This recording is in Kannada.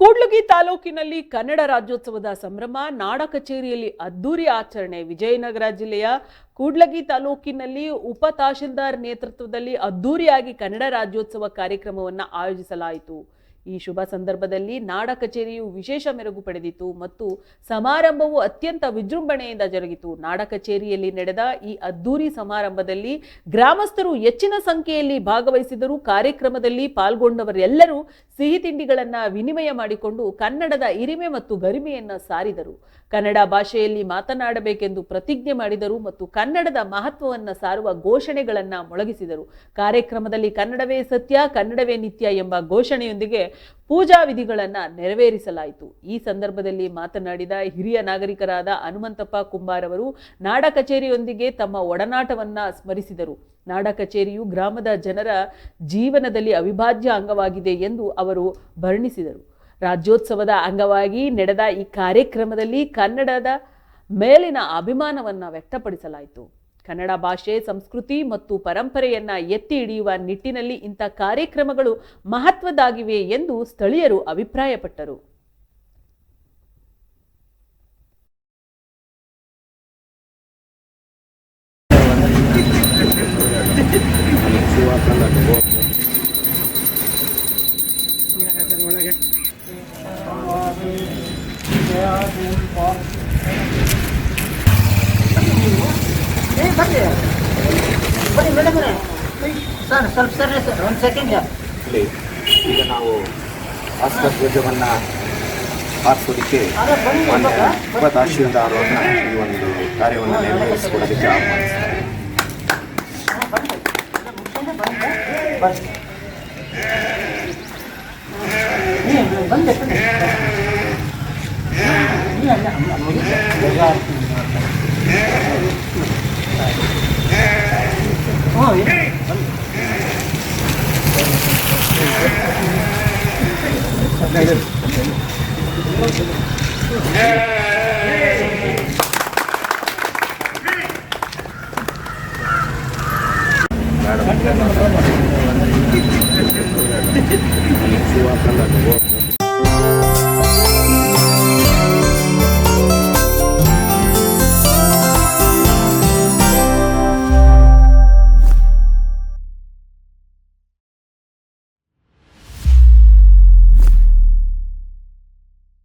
ಕೂಡ್ಲಗಿ ತಾಲೂಕಿನಲ್ಲಿ ಕನ್ನಡ ರಾಜ್ಯೋತ್ಸವದ ಸಂಭ್ರಮ, ನಾಡ ಕಚೇರಿಯಲ್ಲಿ ಅದ್ದೂರಿ ಆಚರಣೆ, ವಿಜಯನಗರ ಜಿಲ್ಲೆಯ ಕೂಡ್ಲಗಿ ತಾಲೂಕಿನಲ್ಲಿ ಉಪ ತಹಶೀಲ್ದಾರ್ ನೇತೃತ್ವದಲ್ಲಿ ಅದ್ದೂರಿಯಾಗಿ ಕನ್ನಡ ರಾಜ್ಯೋತ್ಸವ ಕಾರ್ಯಕ್ರಮವನ್ನು ಆಯೋಜಿಸಲಾಯಿತು. ಈ ಶುಭ ಸಂದರ್ಭದಲ್ಲಿ ನಾಡ ಕಚೇರಿಯು ವಿಶೇಷ ಮೆರುಗು ಪಡೆದಿತ್ತು ಮತ್ತು ಸಮಾರಂಭವು ಅತ್ಯಂತ ವಿಜೃಂಭಣೆಯಿಂದ ಜರುಗಿತು. ನಾಡ ಕಚೇರಿಯಲ್ಲಿ ನಡೆದ ಈ ಅದ್ದೂರಿ ಸಮಾರಂಭದಲ್ಲಿ ಗ್ರಾಮಸ್ಥರು ಹೆಚ್ಚಿನ ಸಂಖ್ಯೆಯಲ್ಲಿ ಭಾಗವಹಿಸಿದರು ಕಾರ್ಯಕ್ರಮದಲ್ಲಿ ಪಾಲ್ಗೊಂಡವರೆಲ್ಲರೂ ಸಿಹಿ ತಿಂಡಿಗಳನ್ನು ವಿನಿಮಯ ಮಾಡಿಕೊಂಡು ಕನ್ನಡದ ಹಿರಿಮೆ ಮತ್ತು ಗರಿಮೆಯನ್ನು ಸಾರಿದರು. ಕನ್ನಡ ಭಾಷೆಯಲ್ಲಿ ಮಾತನಾಡಬೇಕೆಂದು ಪ್ರತಿಜ್ಞೆ ಮಾಡಿದರು ಮತ್ತು ಕನ್ನಡದ ಮಹತ್ವವನ್ನು ಸಾರುವ ಘೋಷಣೆಗಳನ್ನು ಮೊಳಗಿಸಿದರು. ಕಾರ್ಯಕ್ರಮದಲ್ಲಿ ಕನ್ನಡವೇ ಸತ್ಯ, ಕನ್ನಡವೇ ನಿತ್ಯ ಎಂಬ ಘೋಷಣೆಯೊಂದಿಗೆ ಪೂಜಾ ವಿಧಿಗಳನ್ನು ನೆರವೇರಿಸಲಾಯಿತು. ಈ ಸಂದರ್ಭದಲ್ಲಿ ಮಾತನಾಡಿದ ಹಿರಿಯ ನಾಗರಿಕರಾದ ಹನುಮಂತಪ್ಪ ಕುಂಬಾರ್ ಅವರು, ನಾಡ ಕಚೇರಿಯೊಂದಿಗೆ ತಮ್ಮ ಒಡನಾಟವನ್ನು ಸ್ಮರಿಸಿದರು. ನಾಡ ಕಚೇರಿಯು ಗ್ರಾಮದ ಜನರ ಜೀವನದಲ್ಲಿ ಅವಿಭಾಜ್ಯ ಅಂಗವಾಗಿದೆ ಎಂದು ಅವರು ವರ್ಣಿಸಿದರು ರಾಜ್ಯೋತ್ಸವದ ಅಂಗವಾಗಿ ನಡೆದ ಈ ಕಾರ್ಯಕ್ರಮದಲ್ಲಿ ಕನ್ನಡದ ಮೇಲಿನ ಅಭಿಮಾನವನ್ನು ವ್ಯಕ್ತಪಡಿಸಲಾಯಿತು. ಕನ್ನಡ ಭಾಷೆ, ಸಂಸ್ಕೃತಿ ಮತ್ತು ಪರಂಪರೆಯನ್ನ ಎತ್ತಿ ಹಿಡಿಯುವ ನಿಟ್ಟಿನಲ್ಲಿ ಇಂಥ ಕಾರ್ಯಕ್ರಮಗಳು ಮಹತ್ವದಾಗಿವೆ ಎಂದು ಸ್ಥಳೀಯರು ಅಭಿಪ್ರಾಯಪಟ್ಟರು. ಏ ಬರ್ರಿ. ಬನ್ನಿ ಮೇಡಮ್ ಸರ್ ಸ್ವಲ್ಪ ಸರ್ ಸರ್. ಒಂದು ಸೆಕೆಂಡ್ ಇಲ್ಲಿ ಈಗ ನಾವು ಆಸ್ಕರ್ ಧ್ವಜವನ್ನು ಹಾರಿಸೋದಕ್ಕೆ ತಹಶೀಲ್ದಾರ್ ಅವ್ರನ್ನ ಈ ಒಂದು ಕಾರ್ಯವನ್ನು ಆಹ್ವಾನಿಸ್ತಾರೆ. ಬಂದೆ ಬರ್ರಿ ಬಂದೆ rồi đây đây